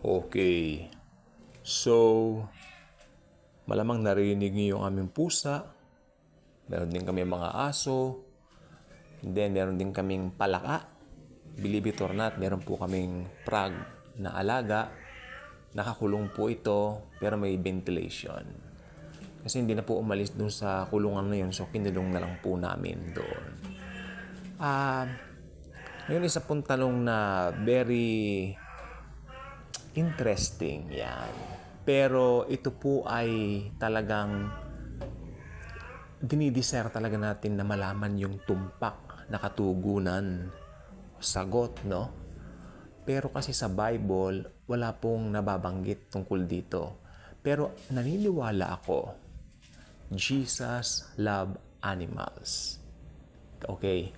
Okay. So, malamang narinig niyo yung aming pusa. Meron din kami mga aso. And then, meron din kaming palaka. Believe it or not, meron po kaming prag na alaga. Nakakulong po ito, pero may ventilation. Kasi hindi na po umalis dun sa kulungan na yun, so kinulong na lang po namin doon. Ah, ngayon isa pong tanong na very interesting yan. Pero ito po ay talagang dinideserve talaga natin na malaman yung tumpak na katugunan, sagot, no? Pero kasi sa Bible, wala pong nababanggit tungkol dito. Pero naniniwala ako, Jesus love animals. Okay?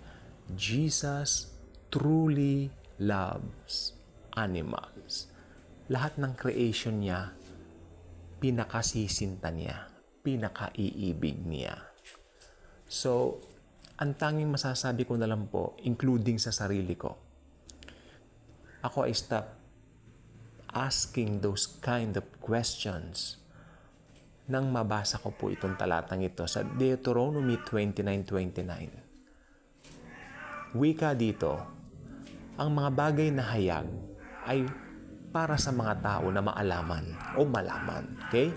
Jesus truly loves animals. Lahat ng creation niya, pinakasisinta niya, pinakaiibig niya. So, ang tanging masasabi ko na lang po, including sa sarili ko, ako ay stop asking those kind of questions nang mabasa ko po itong talatang ito sa Deuteronomy 29.29. Wika dito, ang mga bagay na hayag ay para sa mga tao na maalaman o malaman. Okay?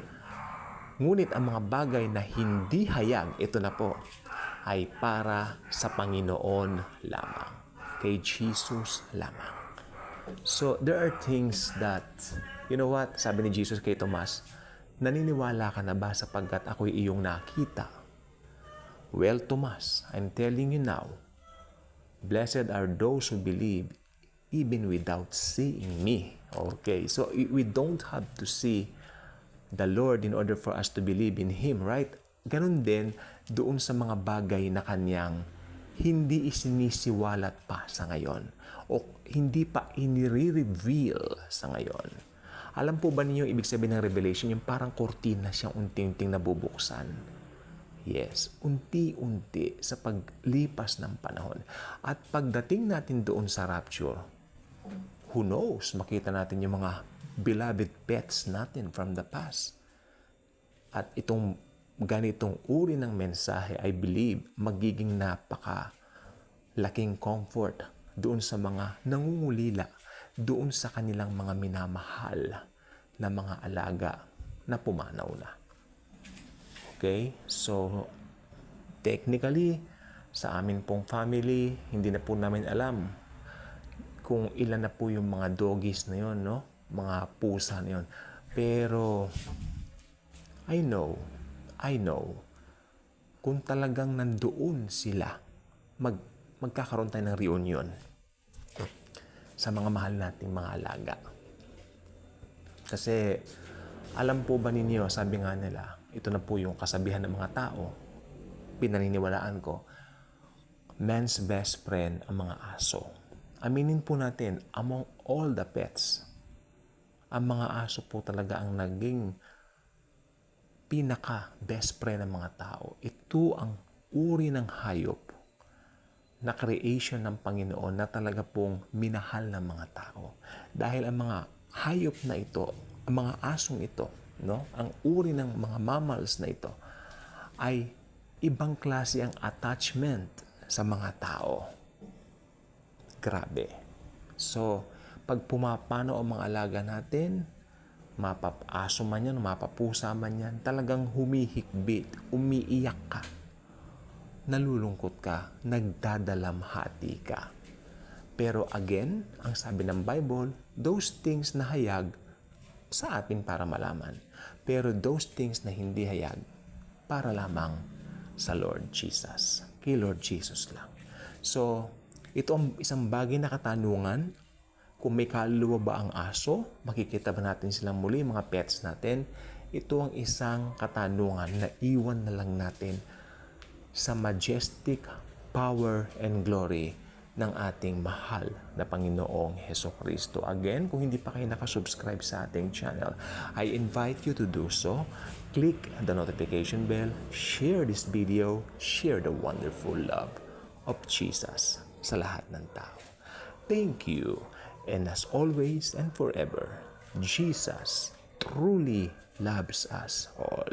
Ngunit ang mga bagay na hindi hayag, ito na po, ay para sa Panginoon lamang. Kay Jesus lamang. So, there are things that, you know what, sabi ni Jesus kay Tomas, naniniwala ka na ba sapagkat ako'y iyong nakita? Well, Tomas, I'm telling you now, blessed are those who believe even without seeing me. Okay, so we don't have to see the Lord in order for us to believe in Him, right? Ganon din doon sa mga bagay na kanyang hindi isinisiwalat pa sa ngayon o hindi pa inire-reveal sa ngayon. Alam po ba ninyo ibig sabihin ng revelation? Yung parang kortina siyang unti-unting nabubuksan. Yes, unti-unti sa paglipas ng panahon. At pagdating natin doon sa rapture, who knows, makita natin yung mga beloved pets natin from the past. At itong ganitong uri ng mensahe, I believe, magiging napaka laking comfort doon sa mga nangungulila, doon sa kanilang mga minamahal na mga alaga na pumanaw na. Okay? So, technically, sa amin pong family, hindi na po namin alam kung ilan na po yung mga doggies na yon, no? Mga pusa na yon. Pero, I know, I know, kung talagang nandoon sila, mag, magkakaroon tayo ng reunion sa mga mahal nating mga alaga. Kasi, alam po ba ninyo, sabi nga nila, ito na po yung kasabihan ng mga tao, pinaniniwalaan ko, man's best friend ang mga aso. Aminin po natin, among all the pets, ang mga aso po talaga ang naging pinaka best friend ng mga tao. Ito ang uri ng hayop na creation ng Panginoon na talaga pong minahal ng mga tao. Dahil ang mga hayop na ito, ang mga asong ito, no, ang uri ng mga mammals na ito ay ibang klase ang attachment sa mga tao. Grabe. So, pag pumapano ang mga alaga natin, mapapaso man yan, mapapusa man yan, talagang humihikbit, umiiyak ka, nalulungkot ka, nagdadalamhati ka. Pero again, ang sabi ng Bible, those things na hayag sa atin para malaman. Pero those things na hindi hayag, para lamang sa Lord Jesus. Kay Lord Jesus lang. So, ito ang isang bagay na katanungan. Kung may kaluluwa ba ang aso, makikita ba natin silang muli, mga pets natin? Ito ang isang katanungan na iwan na lang natin sa majestic power and glory ng ating mahal na Panginoong Heso Kristo. Again, kung hindi pa kayo nakasubscribe sa ating channel, I invite you to do so. Click the notification bell, share this video, share the wonderful love of Jesus sa lahat ng tao. Thank you. And as always and forever, Jesus truly loves us all.